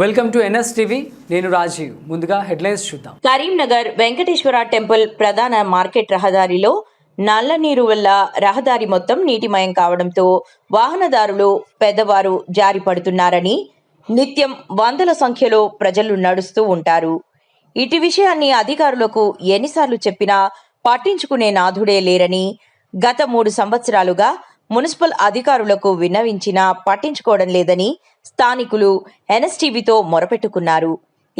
Welcome to NS TV నేను రాజీవ్. ముందుగా headlines చూద్దాం. కరీంనగర్ వెంకటేశ్వర టెంపుల్ ప్రధాన మార్కెట్ రహదారిలో నల్ల నీరు వల్ల రహదారి మొత్తం నీటిమయం కావడంతో వాహనదారులు పెద్దవారు జారి పడుతున్నారని నిత్యం వందల సంఖ్యలో ప్రజలు నడుస్తూ ఉంటారు. ఇటు విషయాన్ని అధికారులకు ఎన్నిసార్లు చెప్పినా పట్టించుకునే నాథుడే లేరని గత మూడు సంవత్సరాలుగా మున్సిపల్ అధికారులకు విన్నవించినా పట్టించుకోవడం లేదని స్థానికులు ఎన్ఎస్టీవీతో మొరపెట్టుకున్నారు.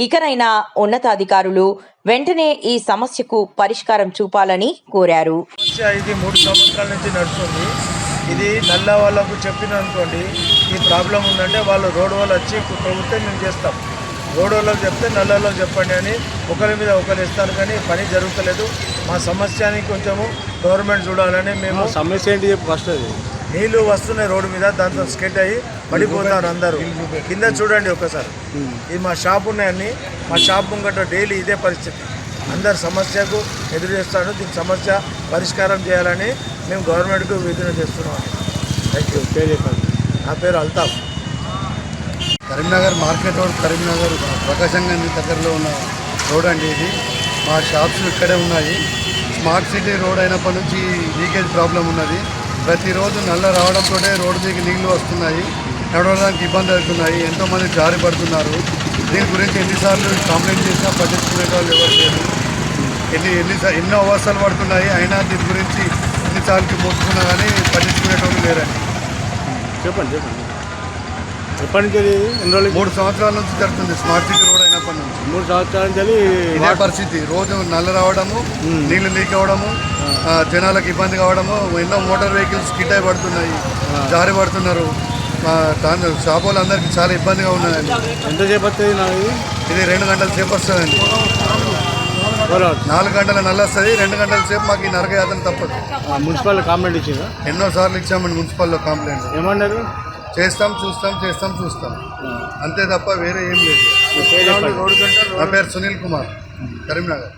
ఇకనైనా ఉన్నతాధికారులు వెంటనే ఈ సమస్యకు పరిష్కారం చూపాలని కోరారు. ఇది మూడు సంవత్సరాల నుంచి నడుస్తుంది. ఇది నల్ల వాళ్ళకు చెప్పిన అనుకోండి ఈ ప్రాబ్లం ఉందంటే వాళ్ళు రోడ్ వాళ్ళు వచ్చి ప్రభుత్వం మేము చేస్తాం. రోడ్ వాళ్ళకి చెప్తే నల్ల వాళ్ళకి చెప్పండి అని ఒకరి మీద ఒకరు ఇస్తారు కానీ పని జరుగుతలేదు. మా సమస్యని కొంచెము గవర్నమెంట్ చూడాలని మేము సమస్య ఏంటి చెప్పు ఫస్ట్ అది. నీళ్ళు వస్తున్నాయి రోడ్డు మీద దాంతో స్కెట్ అయ్యి పడిపోతారు అందరూ. కింద చూడండి ఒకసారి ఇది మా షాప్ ఉన్నాయన్ని మా షాప్ ముంగట డైలీ ఇదే పరిస్థితి. అందరు సమస్యకు ఎదురు చేస్తాను దీని సమస్య పరిష్కారం చేయాలని మేము గవర్నమెంట్కు విధులు చేస్తున్నాం. థ్యాంక్ యూ పేరు చెప్పండి నా పేరు అల్తాఫ్. కరీంనగర్ మార్కెట్ రోడ్ కరీంనగర్ ప్రకాశం దగ్గరలో ఉన్న రోడ్ అండి ఇది. మా షాప్స్ ఇక్కడే ఉన్నాయి. స్మార్ట్ సిటీ రోడ్ అయినప్పటి నుంచి లీకేజ్ ప్రాబ్లం ఉన్నది. ప్రతిరోజు నల్ల రావడంతో రోడ్డు దిగి నీళ్ళు వస్తున్నాయి నడవడానికి ఇబ్బంది అవుతున్నాయి ఎంతోమంది జారి పడుతున్నారు. దీని గురించి ఎన్నిసార్లు కంప్లైంట్ చేసినా పట్టించుకునే వాళ్ళు ఎవరు లేరు. ఎన్ని ఎన్ని ఎన్నో అవసరాలు పడుతున్నాయి అయినా దీని గురించి ఎన్నిసార్లు మొక్కుకున్నా కానీ పట్టించుకునేటోళ్ళు లేరండి. చెప్పండి చెప్పండి. ఎప్పటి నుంచి అది? ఎన్ని రోజులు మూడు సంవత్సరాల నుంచి జరుగుతుంది. స్మార్ట్ సిటీ రోడ్ అయినప్పటి నుంచి. మూడు సంవత్సరాల నుంచి పరిస్థితి. రోజు నల్ల రావడము నీళ్ళు లీక్ అవ్వడము ఆ, జనాలకు ఇబ్బంది కావడము ఎన్నో మోటార్ వెహికల్స్ కిట్ అయి పడుతున్నాయి జారి పడుతున్నారు. షాప్ వాళ్ళందరికీ చాలా ఇబ్బందిగా ఉన్నదండి ఎంత సేపు వస్తుంది నాకు ఇది రెండు గంటల సేపు వస్తుందండి? నాలుగు గంటల నల్ల వస్తుంది. రెండు గంటల సేపు మాకు ఈ నరకయాతన తప్పదు. మున్సిపల్ కాంప్లైంట్ ఇచ్చిందా? ఎన్నో సార్లు ఇచ్చామండి మున్సిపల్లో కంప్లైంట్. ఏమన్నారు? చేస్తాం చూస్తాం చేస్తాం చూస్తాం. అంతే తప్ప వేరే ఏం లేదు. నా పేరు సునీల్ కుమార్ కరీంనగర్.